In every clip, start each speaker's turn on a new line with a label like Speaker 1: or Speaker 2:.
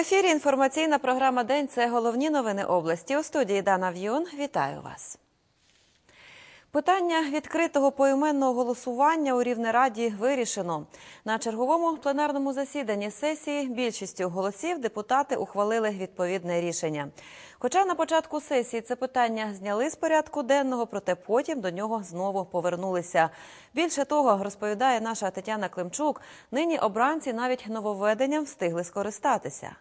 Speaker 1: Ефірі інформаційна програма День. Це головні новини області. У студії Дана В'юн. Вітаю вас. Питання відкритого поіменного голосування у Рівнераді вирішено. На черговому пленарному засіданні сесії більшістю голосів депутати ухвалили відповідне рішення. Хоча на початку сесії це питання зняли з порядку денного, проте потім до нього знову повернулися. Більше того, розповідає наша Тетяна Климчук, нині обранці навіть нововведенням встигли скористатися.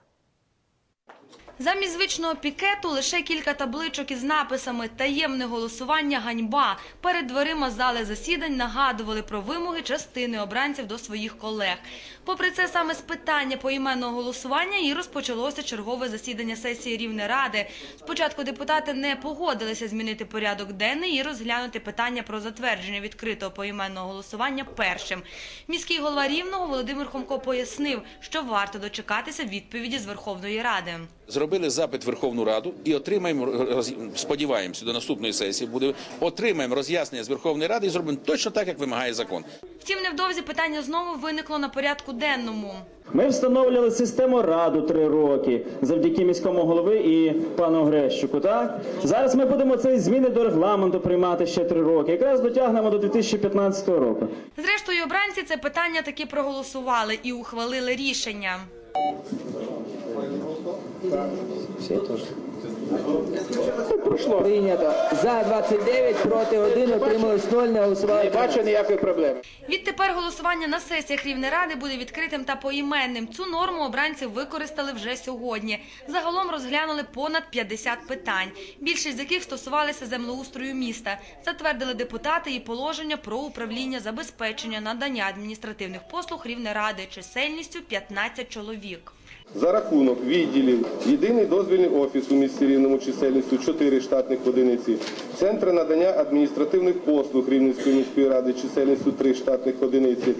Speaker 2: Замість звичного пікету лише кілька табличок із написами «Таємне голосування ганьба». Перед дверима зали засідань нагадували про вимоги частини обранців до своїх колег. Попри це, саме з питання поіменного голосування і розпочалося чергове засідання сесії Рівнеради. Спочатку депутати не погодилися змінити порядок денний і розглянути питання про затвердження відкритого поіменного голосування першим. Міський голова Рівного Володимир Хомко пояснив, що варто дочекатися відповіді з Верховної Ради.
Speaker 3: Зробили запит в Верховну Раду і отримаємо роз- сподіваємося до наступної сесії буде отримаємо роз'яснення з Верховної Ради і зробимо точно так, як вимагає закон.
Speaker 2: Втім, невдовзі питання знову виникло на порядку денному.
Speaker 4: Ми встановлювали систему раду три роки завдяки міському голови і пану Грещуку. Так зараз ми будемо ці зміни до регламенту приймати ще три роки. Якраз дотягнемо до 2015 року.
Speaker 2: Зрештою, обранці це питання таки проголосували і ухвалили рішення.
Speaker 5: Пройшло. Прийнято. За 29, проти 1, отрималось 0, не голосували.
Speaker 6: Не бачу ніякої проблеми.
Speaker 2: Відтепер голосування на сесіях Рівнеради буде відкритим та поіменним. Цю норму обранці використали вже сьогодні. Загалом розглянули понад 50 питань, більшість з яких стосувалися землеустрою міста. Затвердили депутати і положення про управління забезпечення надання адміністративних послуг Рівнеради чисельністю 15 чоловік.
Speaker 7: За рахунок відділів єдиний дозвільний офіс у місті Рівному чисельністю 4 штатних одиниці, центри надання адміністративних послуг Рівненської міської ради чисельністю 3 штатних одиниці.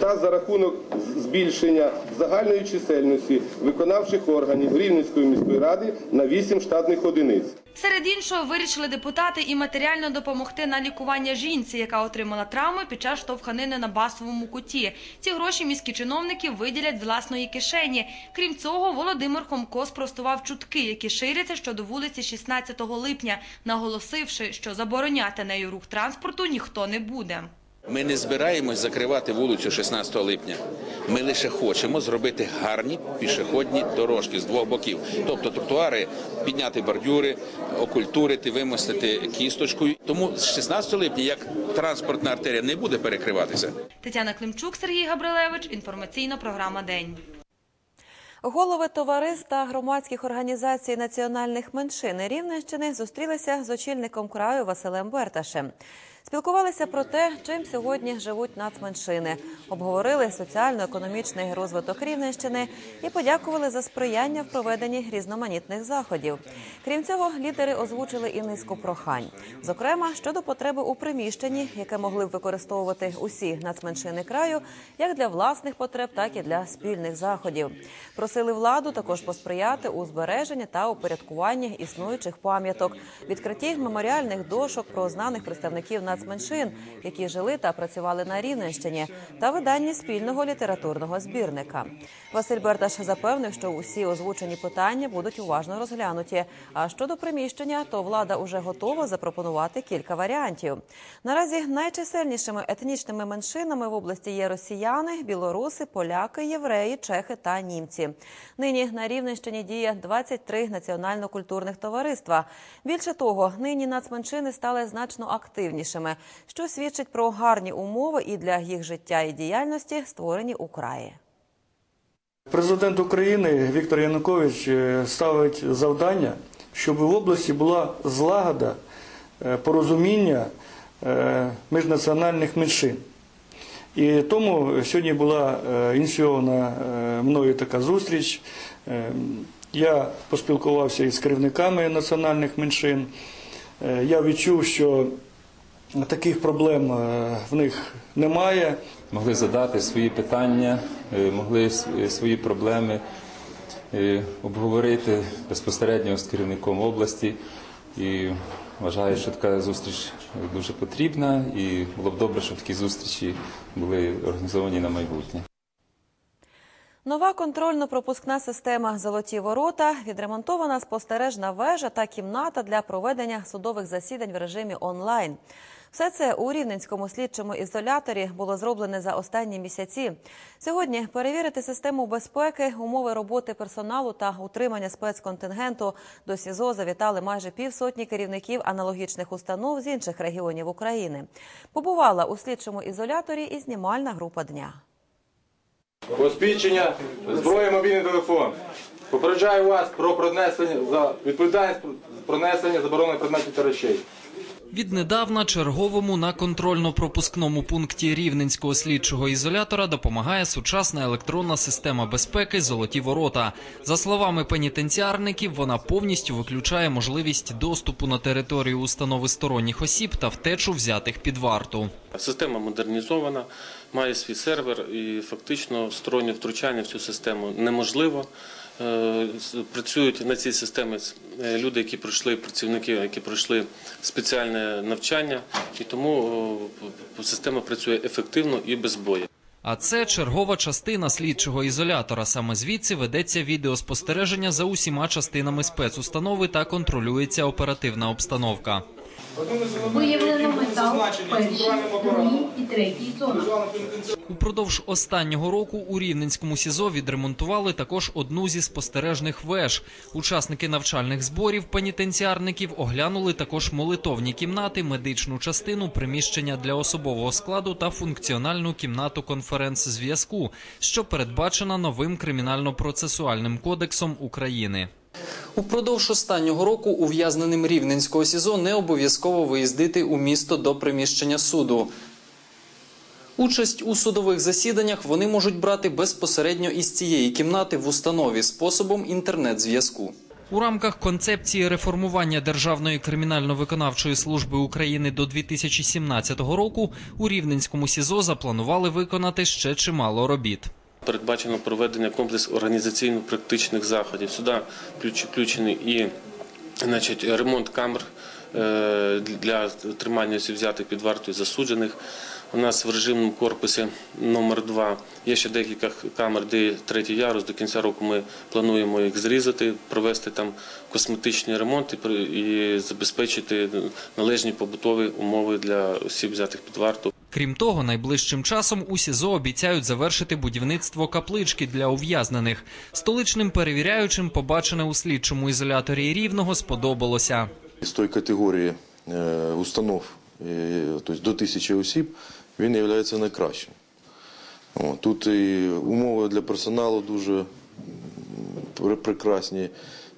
Speaker 7: Та за рахунок збільшення загальної чисельності виконавчих органів Рівненської міської ради на 8 штатних одиниць.
Speaker 2: Серед іншого вирішили депутати і матеріально допомогти на лікування жінці, яка отримала травми під час штовханини на басовому куті. Ці гроші міські чиновники виділять з власної кишені. Крім цього, Володимир Хомко спростував чутки, які ширяться щодо вулиці 16 липня, наголосивши, що забороняти нею рух транспорту ніхто не буде.
Speaker 3: Ми не збираємось закривати вулицю 16 липня. Ми лише хочемо зробити гарні пішохідні дорожки з двох боків. Тобто тротуари, підняти бордюри, окультурити, вимостити кісточкою. Тому з 16 липня як транспортна артерія не буде перекриватися.
Speaker 2: Тетяна Климчук, Сергій Габрилевич. Інформаційна програма День.
Speaker 1: Голови товариств та громадських організацій національних меншин Рівненщини зустрілися з очільником краю Василем Берташем. Спілкувалися про те, чим сьогодні живуть нацменшини, обговорили соціально-економічний розвиток Рівненщини і подякували за сприяння в проведенні різноманітних заходів. Крім цього, лідери озвучили і низку прохань, зокрема щодо потреби у приміщенні, яке могли б використовувати усі нацменшини краю, як для власних потреб, так і для спільних заходів. Просили владу також посприяти у збереженні та упорядкуванні існуючих пам'яток, відкритті меморіальних дошок про знаних представників нацменшин, які жили та працювали на Рівненщині, та виданні спільного літературного збірника. Василь Берташ запевнив, що усі озвучені питання будуть уважно розглянуті. А щодо приміщення, то влада уже готова запропонувати кілька варіантів. Наразі найчисельнішими етнічними меншинами в області є росіяни, білоруси, поляки, євреї, чехи та німці. Нині на Рівненщині діє 23 національно-культурних товариства. Більше того, нині нацменшини стали значно активнішими, що свідчить про гарні умови і для їх життя і діяльності, створені у краї.
Speaker 8: Президент України Віктор Янукович е, ставить завдання, щоб в області була злагода, е, порозуміння е, міжнаціональних меншин. І тому сьогодні була е, ініційована мною така зустріч. Я поспілкувався із керівниками національних меншин. Я відчув, що таких проблем в них немає.
Speaker 9: могли задати свої питання, могли свої проблеми обговорити безпосередньо з керівником області. І вважаю, що така зустріч дуже потрібна, і було б добре, щоб такі зустрічі були організовані на майбутнє.
Speaker 1: Нова контрольно-пропускна система Золоті ворота, відремонтована спостережна вежа та кімната для проведення судових засідань в режимі онлайн. Все це у рівненському слідчому ізоляторі було зроблене за останні місяці. Сьогодні перевірити систему безпеки, умови роботи персоналу та утримання спецконтингенту до СІЗО завітали майже півсотні керівників аналогічних установ з інших регіонів України. Побувала у слідчому ізоляторі і знімальна група дня.
Speaker 6: Посвідчення, зброя, мобільний телефон. Попереджаю вас про пронесення за відповідальність про несення заборонених предметів та речей.
Speaker 10: Віднедавна черговому на контрольно-пропускному пункті рівненського слідчого ізолятора допомагає сучасна електронна система безпеки «Золоті ворота». За словами пенітенціарників, вона повністю виключає можливість доступу на територію установи сторонніх осіб та втечу взятих під варту.
Speaker 11: Система модернізована, має свій сервер і фактично стороннє втручання в цю систему неможливо. Е, Працюють на цій системі е, люди, які пройшли працівники, які пройшли спеціальне навчання, і тому система працює ефективно і без бою.
Speaker 10: А це чергова частина слідчого ізолятора. Саме звідси ведеться відеоспостереження за усіма частинами спецустанови та контролюється оперативна обстановка.
Speaker 12: Виявлено метал першій, другій і третій зонах.
Speaker 10: Упродовж останнього року у Рівненському СІЗО відремонтували також одну зі спостережних веж. Учасники навчальних зборів пенітенціарників оглянули також молитовні кімнати, медичну частину, приміщення для особового складу та функціональну кімнату конференц-зв'язку, що передбачена новим кримінально-процесуальним кодексом України. Упродовж останнього року ув'язненим Рівненського СІЗО не обов'язково виїздити у місто до приміщення суду. Участь у судових засіданнях вони можуть брати безпосередньо із цієї кімнати в установі способом інтернет-зв'язку. У рамках концепції реформування Державної кримінально-виконавчої служби України до 2017 року у Рівненському СІЗО запланували виконати ще чимало робіт.
Speaker 11: Передбачено проведення комплекс організаційно-практичних заходів. Сюди включений і значить, ремонт камер е, для тримання взятих під вартою засуджених. У нас в режимному корпусі номер 2 є ще декілька камер, де третій ярус. До кінця року ми плануємо їх зрізати, провести там косметичний ремонт і забезпечити належні побутові умови для осіб взятих під варту.
Speaker 10: Крім того, найближчим часом у СІЗО обіцяють завершити будівництво каплички для ув'язнених. Столичним перевіряючим побачене у слідчому ізоляторі Рівного сподобалося.
Speaker 13: З тої категорії е, установ, е, тобто до тисячі осіб, він є найкращим. Тут і умови для персоналу дуже прекрасні,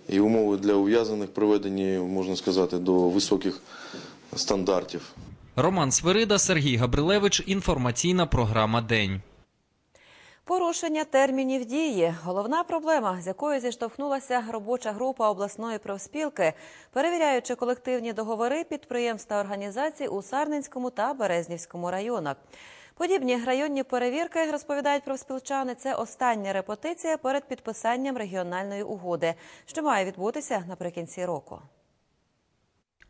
Speaker 13: і умови для ув'язнених приведені, можна сказати, до високих стандартів.
Speaker 10: Роман Свирида, Сергій Габрилевич. Інформаційна програма День.
Speaker 1: Порушення термінів дії головна проблема, з якою зіштовхнулася робоча група обласної профспілки, перевіряючи колективні договори підприємств та організацій у Сарненському та Березнівському районах. Подібні районні перевірки розповідають профспілчани. Це остання репетиція перед підписанням регіональної угоди, що має відбутися наприкінці року.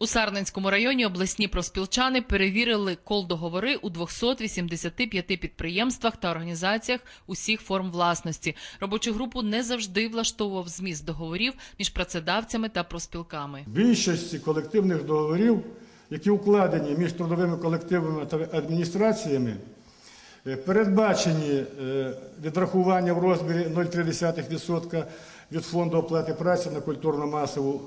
Speaker 14: У Сарненському районі обласні профспілчани перевірили кол-договори у 285 підприємствах та організаціях усіх форм власності. Робочу групу не завжди влаштовував зміст договорів між працедавцями та профспілками.
Speaker 8: Більшості колективних договорів, які укладені між трудовими колективами та адміністраціями, е, передбачені е, відрахування в розмірі 0,3% від фонду оплати праці на культурно-масову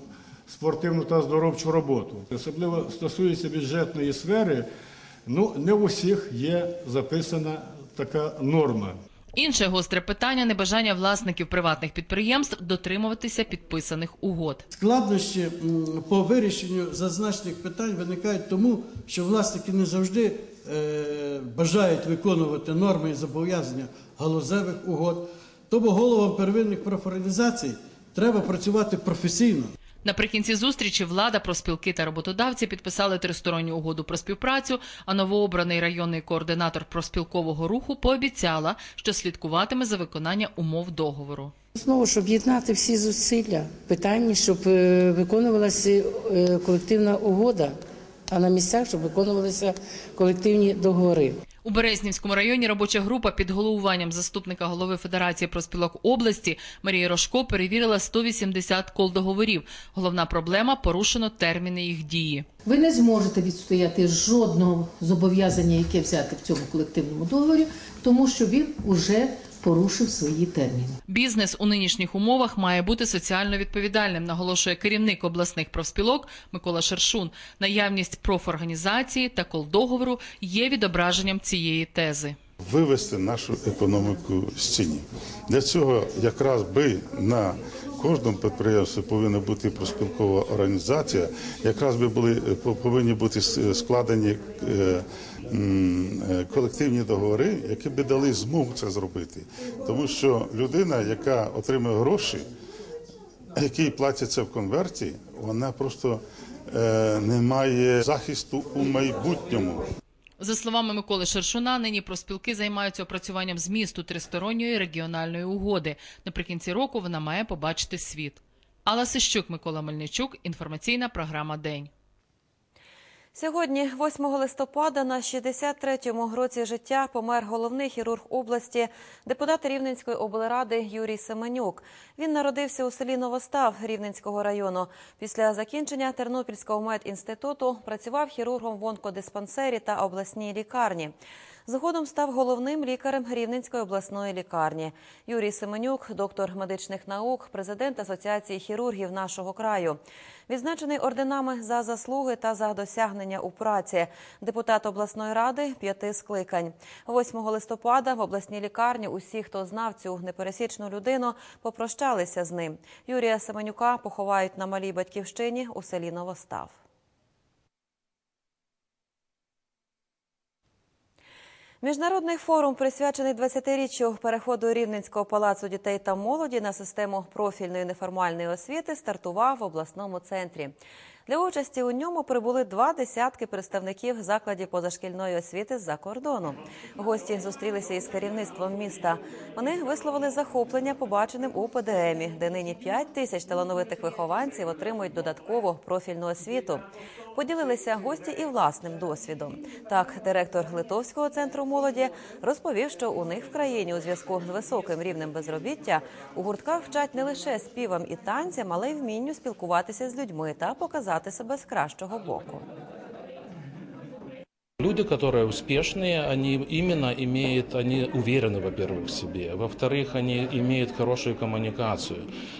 Speaker 8: спортивну та здоровчу роботу. Особливо стосується бюджетної сфери, ну не у всіх є записана така норма.
Speaker 14: Інше гостре питання небажання власників приватних підприємств дотримуватися підписаних угод.
Speaker 15: Складнощі по вирішенню зазначених питань виникають тому, що власники не завжди е, бажають виконувати норми і зобов'язання галузевих угод. Тому головам первинних профорганізацій треба працювати професійно.
Speaker 14: Наприкінці зустрічі влада, профспілки та роботодавці підписали тристоронню угоду про співпрацю. А новообраний районний координатор профспілкового руху пообіцяла, що слідкуватиме за виконання умов договору.
Speaker 16: Знову ж об'єднати всі зусилля, питання, щоб е, виконувалася е, колективна угода, а на місцях, щоб виконувалися колективні договори.
Speaker 14: У Березнівському районі робоча група під головуванням заступника голови Федерації проспілок області Марії Рожко перевірила 180 кол договорів. Головна проблема порушено терміни їх дії.
Speaker 16: Ви не зможете відстояти жодного зобов'язання, яке взяти в цьому колективному договорі, тому що він уже порушив свої терміни.
Speaker 14: Бізнес у нинішніх умовах має бути соціально відповідальним, наголошує керівник обласних профспілок Микола Шершун. Наявність профорганізації та колдоговору є відображенням цієї тези.
Speaker 17: вивести нашу економіку з ціні. Для цього якраз би на кожному підприємстві повинна бути проспілкова організація, якраз би були повинні бути складені е, м, е, колективні договори, які би дали змогу це зробити. Тому що людина, яка отримує гроші, які платяться в конверті, вона просто е, не має захисту у майбутньому.
Speaker 14: За словами Миколи Шершуна, нині профспілки займаються опрацюванням змісту тристоронньої регіональної угоди. Наприкінці року вона має побачити світ. Алла Сищук, Микола Мельничук. Інформаційна програма День.
Speaker 1: Сьогодні, 8 листопада, на 63-му році життя помер головний хірург області, депутат Рівненської облради Юрій Семенюк. Він народився у селі Новостав Рівненського району. Після закінчення Тернопільського медінституту працював хірургом в онкодиспансері та обласній лікарні. Згодом став головним лікарем Рівненської обласної лікарні. Юрій Семенюк, доктор медичних наук, президент Асоціації хірургів нашого краю. Відзначений орденами за заслуги та за досягнення у праці. Депутат обласної ради п'яти скликань. 8 листопада в обласній лікарні усі, хто знав цю непересічну людину, попрощалися з ним. Юрія Семенюка поховають на малій батьківщині у селі Новостав. Міжнародний форум, присвячений 20-річчю переходу Рівненського палацу дітей та молоді на систему профільної неформальної освіти, стартував в обласному центрі. Для участі у ньому прибули два десятки представників закладів позашкільної освіти з-за кордону. Гості зустрілися із керівництвом міста. Вони висловили захоплення побаченим у ПДМі, де нині 5 тисяч талановитих вихованців отримують додаткову профільну освіту. Поділилися гості і власним досвідом. Так, директор Литовського центру молоді розповів, що у них в країні у зв'язку з високим рівнем безробіття у гуртках вчать не лише співам і танцям, але й вмінню спілкуватися з людьми та показати себе з кращого боку.
Speaker 18: Люди, которые успешные, они именно имеют, они уверены, во-первых, в себе, во-вторых, они имеют хорошую коммуникацию,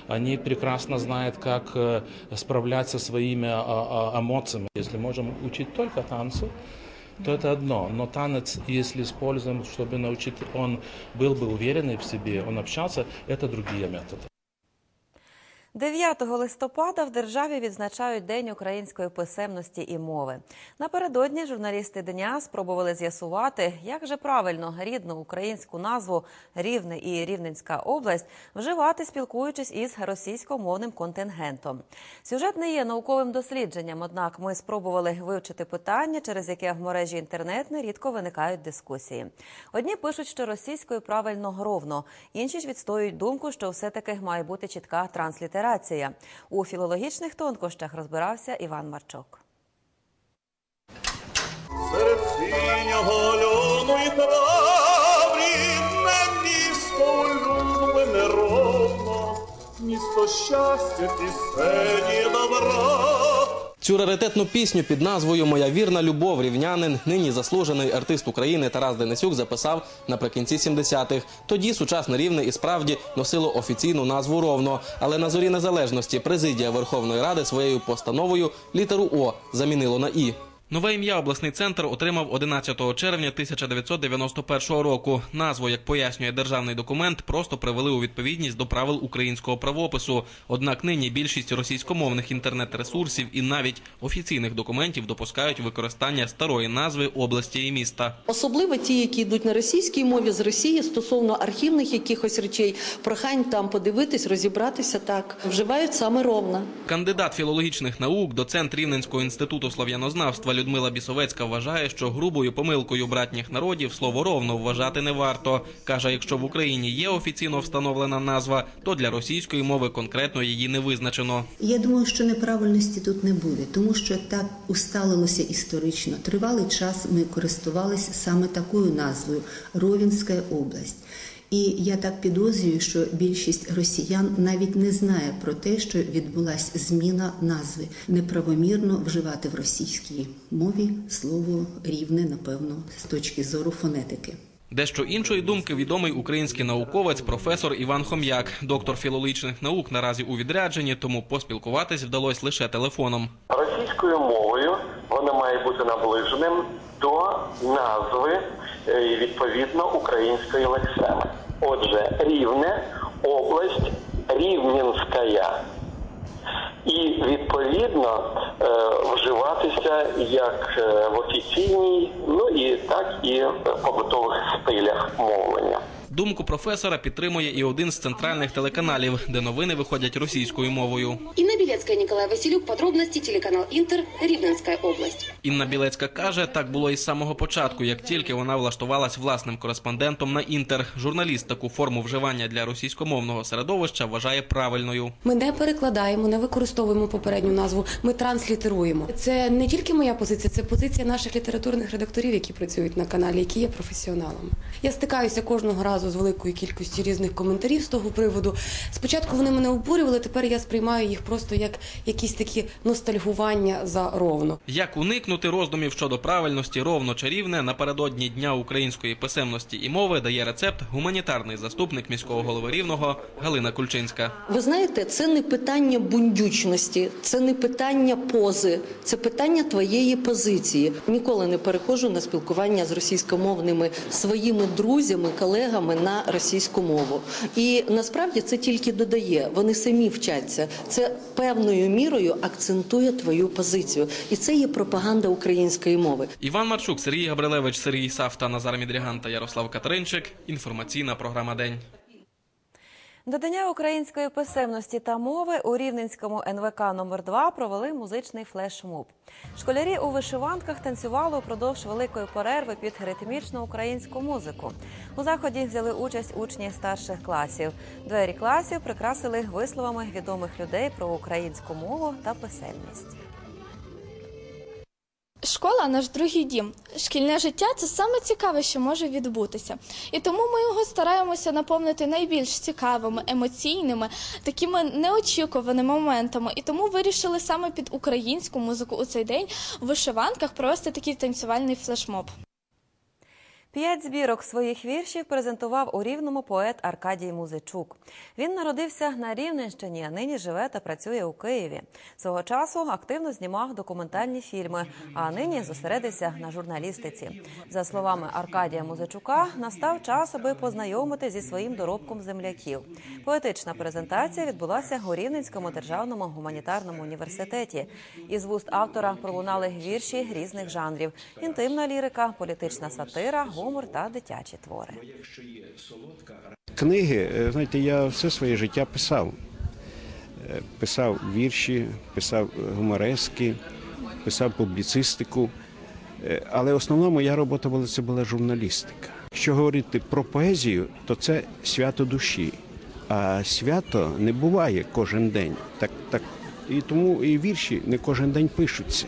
Speaker 18: они прекрасно знают, как э, справляться со своими а, а, эмоциями. Если можем учить только танцу, то это одно, но танец, если используем, чтобы научить, он был бы уверенный в себе, он общался, это другие методы.
Speaker 1: 9 листопада в державі відзначають День української писемності і мови. Напередодні журналісти дня спробували з'ясувати, як же правильно рідну українську назву Рівне і Рівненська область вживати, спілкуючись із російськомовним контингентом. Сюжет не є науковим дослідженням, однак ми спробували вивчити питання, через яке в мережі інтернет нерідко виникають дискусії. Одні пишуть, що російською правильно ровно, інші ж відстоюють думку, що все-таки має бути чітка транслітерація. У філологічних тонкощах розбирався Іван Марчок.
Speaker 19: Серед синього льону і трав рідне місто улюблене ровно, місто щастя, пісені добра.
Speaker 20: Цю раритетну пісню під назвою Моя вірна любов рівнянин, нині заслужений артист України Тарас Денисюк записав наприкінці 70-х. Тоді сучасне рівне і справді носило офіційну назву ровно. Але на зорі незалежності президія Верховної Ради своєю постановою літеру О замінило на І. Нове ім'я обласний центр отримав 11 червня 1991 року. Назву, як пояснює державний документ, просто привели у відповідність до правил українського правопису. Однак нині більшість російськомовних інтернет-ресурсів і навіть офіційних документів допускають використання старої назви області і міста.
Speaker 21: Особливо ті, які йдуть на російській мові з Росії стосовно архівних якихось речей, прохань там подивитись, розібратися так. Вживають саме ровно.
Speaker 20: Кандидат філологічних наук, доцент Рівненського інституту слов'янознавства Людмила Бісовецька вважає, що грубою помилкою братніх народів слово ровно вважати не варто. Каже, якщо в Україні є офіційно встановлена назва, то для російської мови конкретно її не визначено.
Speaker 22: Я думаю, що неправильності тут не буде, тому що так усталилося історично. Тривалий час ми користувалися саме такою назвою Ровінська область. І я так підозрюю, що більшість росіян навіть не знає про те, що відбулася зміна назви. Неправомірно вживати в російській мові слово рівне, напевно, з точки зору фонетики.
Speaker 20: Дещо іншої думки відомий український науковець професор Іван Хом'як, доктор філологічних наук, наразі у відрядженні, тому поспілкуватись вдалося лише телефоном.
Speaker 23: Російською мовою воно має бути наближеним до назви е, відповідно української лексеми. Отже, рівне область Рівненська. І відповідно е, вживатися як е, в офіційній, ну і так і в побутових стилях мовлення.
Speaker 20: Думку професора підтримує і один з центральних телеканалів, де новини виходять російською мовою.
Speaker 24: Инна Белецкая, Николай Василюк. Подробности телеканал Интер, Рівненська область.
Speaker 20: Інна Білецька каже, так було і з самого початку, як тільки вона влаштувалась власним кореспондентом на інтер. Журналіст таку форму вживання для російськомовного середовища вважає правильною.
Speaker 25: Ми не перекладаємо, не використовуємо попередню назву. Ми транслітеруємо. Це не тільки моя позиція, це позиція наших літературних редакторів, які працюють на каналі, які є професіоналами. Я стикаюся кожного разу з великою кількістю різних коментарів з того приводу. Спочатку вони мене обурювали, тепер я сприймаю їх просто як якісь такі ностальгування за ровно.
Speaker 20: Як уникнути роздумів щодо правильності ровно чарівне напередодні Дня української писемності і мови дає рецепт гуманітарний заступник міського голови рівного Галина Кульчинська.
Speaker 21: Ви знаєте, це не питання бундючності, це не питання пози, це питання твоєї позиції. Ніколи не переходжу на спілкування з російськомовними своїми друзями, колегами на російську мову. І насправді це тільки додає. Вони самі вчаться. Це певною мірою акцентує твою позицію, і це є пропаганда української мови.
Speaker 20: Іван Марчук, Сергій Габрилевич, Сергій Савта, Назар Мідріган та Ярослав Катеринчик. Інформаційна програма День.
Speaker 1: До Дня української писемності та мови у Рівненському НВК номер 2 провели музичний флешмоб. Школярі у вишиванках танцювали упродовж великої перерви під ритмічну українську музику. У заході взяли участь учні старших класів. Двері класів прикрасили висловами відомих людей про українську мову та писемність.
Speaker 26: Школа наш другий дім. Шкільне життя це саме цікаве, що може відбутися. І тому ми його стараємося наповнити найбільш цікавими, емоційними, такими неочікуваними моментами. І тому вирішили саме під українську музику у цей день в вишиванках провести такий танцювальний флешмоб.
Speaker 1: П'ять збірок своїх віршів презентував у Рівному поет Аркадій Музичук. Він народився на Рівненщині, а нині живе та працює у Києві. Свого часу активно знімав документальні фільми, а нині зосередився на журналістиці. За словами Аркадія Музичука, настав час, аби познайомити зі своїм доробком земляків. Поетична презентація відбулася у Рівненському державному гуманітарному університеті. Із вуст автора пролунали вірші різних жанрів: інтимна лірика, політична сатира, гумор та дитячі твори.
Speaker 27: Книги, е, знаєте, я все своє життя писав. Е, Писав вірші, писав гуморески, писав публіцистику. Е, Але основна моя робота була це була журналістика. Якщо говорити про поезію, то це свято душі. А свято не буває кожен день. Так, так, і тому і вірші не кожен день пишуться.